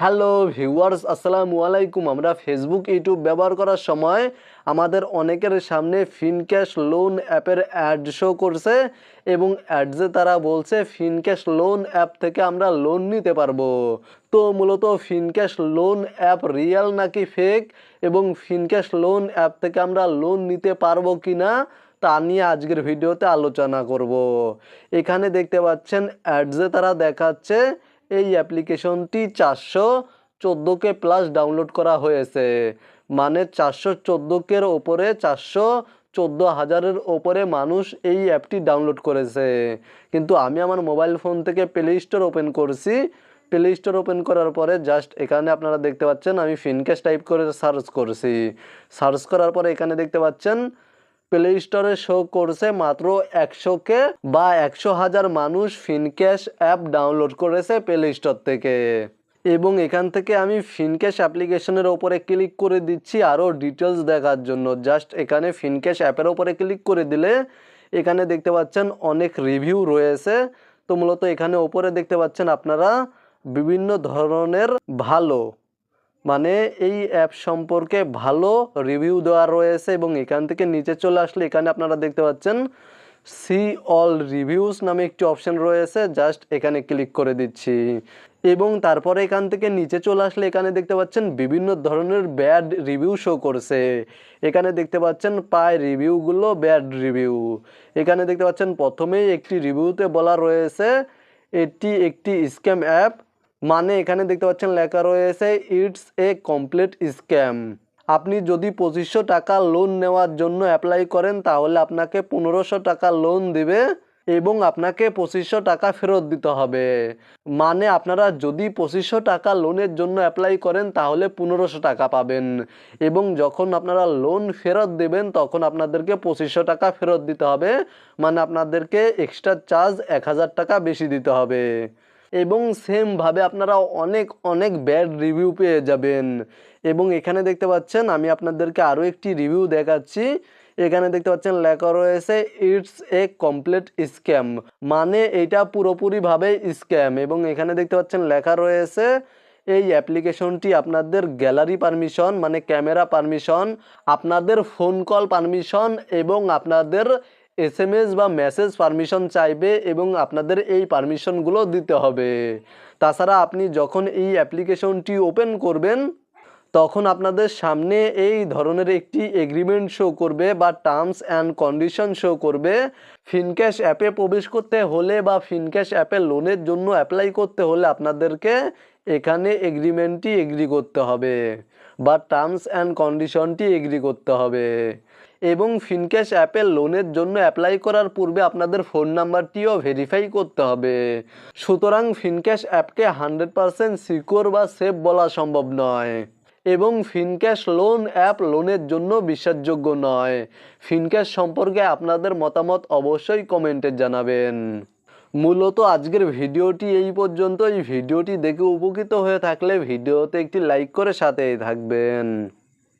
Hello viewers, আসসালামু আলাইকুম। আমরা ফেসবুক ইউটিউব ব্যবহার করার সময় আমাদের অনেকের সামনে ফিনক্যাশ লোন অ্যাপের অ্যাড শো করছে এবং অ্যাডসে তারা বলছে ফিনক্যাশ লোন অ্যাপ থেকে আমরা লোন নিতে পারব। তো মূলত ফিনক্যাশ লোন অ্যাপ রিয়েল নাকি ফেক এবং ফিনক্যাশ লোন অ্যাপ থেকে আমরা লোন নিতে পারব কি না তা নিয়ে আজকের ভিডিওতে আলোচনা করব। এখানে দেখতে পাচ্ছেন অ্যাডসে তারা দেখাচ্ছে এই অ্যাপ্লিকেশনটি চারশো চোদ্দোকে প্লাস ডাউনলোড করা হয়েছে। মানে চারশো চোদ্দোকের ওপরে, চারশো চোদ্দ হাজারের ওপরে মানুষ এই অ্যাপটি ডাউনলোড করেছে। কিন্তু আমি আমার মোবাইল ফোন থেকে প্লে স্টোর ওপেন করছি। প্লে স্টোর ওপেন করার পরে জাস্ট এখানে আপনারা দেখতে পাচ্ছেন, আমি ফিনক্যাশ টাইপ করে সার্চ করছি। সার্চ করার পরে এখানে দেখতে পাচ্ছেন প্লে স্টোরে শো করছে মাত্র একশোকে বা একশো হাজার মানুষ ফিনক্যাশ অ্যাপ ডাউনলোড করেছে প্লে স্টোর থেকে। এবং এখান থেকে আমি ফিনক্যাশ অ্যাপ্লিকেশনের ওপরে ক্লিক করে দিচ্ছি আরও ডিটেলস দেখার জন্য। জাস্ট এখানে ফিনক্যাশ অ্যাপের ওপরে ক্লিক করে দিলে এখানে দেখতে পাচ্ছেন অনেক রিভিউ রয়েছে। তো মূলত এখানে ওপরে দেখতে পাচ্ছেন আপনারা বিভিন্ন ধরনের ভালো মানে এই অ্যাপ সম্পর্কে ভালো রিভিউ দেওয়া রয়েছে এবং এখান থেকে নিচে চলে আসলে এখানে আপনারা দেখতে পাচ্ছেন সি অল রিভিউস নামে একটি অপশন রয়েছে, জাস্ট এখানে ক্লিক করে দিচ্ছি। এবং তারপরে এখান থেকে নিচে চলে আসলে এখানে দেখতে পাচ্ছেন বিভিন্ন ধরনের ব্যাড রিভিউ শো করছে। এখানে দেখতে পাচ্ছেন পায় রিভিউগুলো ব্যাড রিভিউ। এখানে দেখতে পাচ্ছেন প্রথমেই একটি রিভিউতে বলা রয়েছে, এটি একটি স্ক্যাম অ্যাপ মানে এখানে দেখতে পাচ্ছেন লেখা রয়েছে ইটস এ কমপ্লিট স্ক্যাম আপনি যদি পঁচিশশো টাকা লোন নেওয়ার জন্য অ্যাপ্লাই করেন, তাহলে আপনাকে পনেরোশো টাকা লোন দিবে এবং আপনাকে পঁচিশশো টাকা ফেরত দিতে হবে। মানে আপনারা যদি পঁচিশশো টাকা লোনের জন্য অ্যাপ্লাই করেন, তাহলে পনেরোশো টাকা পাবেন। এবং যখন আপনারা লোন ফেরত দেবেন, তখন আপনাদেরকে পঁচিশশো টাকা ফেরত দিতে হবে। মানে আপনাদেরকে এক্সট্রা চার্জ এক হাজার টাকা বেশি দিতে হবে। এবং সেমভাবে আপনারা অনেক অনেক ব্যাড রিভিউ পেয়ে যাবেন। এবং এখানে দেখতে পাচ্ছেন, আমি আপনাদেরকে আরও একটি রিভিউ দেখাচ্ছি। এখানে দেখতে পাচ্ছেন, লেখা রয়েছে ইটস এ কমপ্লিট স্ক্যাম মানে এটা পুরোপুরিভাবে স্ক্যাম এবং এখানে দেখতে পাচ্ছেন, লেখা রয়েছে, এই অ্যাপ্লিকেশনটি আপনাদের গ্যালারি পারমিশন মানে ক্যামেরা পারমিশন আপনাদের ফোন কল পারমিশন এবং আপনাদের এস এম এস বা মেসেজ পারমিশন চাইবে এবং আপনাদের এই পারমিশনগুলো দিতে হবে। তাছাড়া আপনি যখন এই অ্যাপ্লিকেশনটি ওপেন করবেন, তখন আপনাদের সামনে এই ধরনের একটি এগ্রিমেন্ট শো করবে বা টার্মস অ্যান্ড কন্ডিশন শো করবে। ফিনক্যাশ অ্যাপে প্রবেশ করতে হলে বা ফিনক্যাশ অ্যাপে লোনের জন্য অ্যাপ্লাই করতে হলে আপনাদেরকে এখানে এগ্রিমেন্টটি এগ্রি করতে হবে বা টার্মস অ্যান্ড কন্ডিশনটি এগ্রি করতে হবে। এবং ফিনক্যাশ অ্যাপে লোনের জন্য অ্যাপ্লাই করার পূর্বে আপনাদের ফোন নাম্বারটিও ভেরিফাই করতে হবে। সুতরাং ফিনক্যাশ অ্যাপকে হান্ড্রেড পারসেন্ট সিকিওর বা সেফ বলা সম্ভব নয়। এবং ফিনক্যাশ লোন অ্যাপ লোনের জন্য বিশ্বাসযোগ্য নয়। ফিনক্যাশ সম্পর্কে আপনাদের মতামত অবশ্যই কমেন্টে জানাবেন। মূলত আজকের ভিডিওটি এই পর্যন্ত এই ভিডিওটি দেখে উপকৃত হয়ে থাকলে ভিডিওতে একটি লাইক করে সাথেই থাকবেন।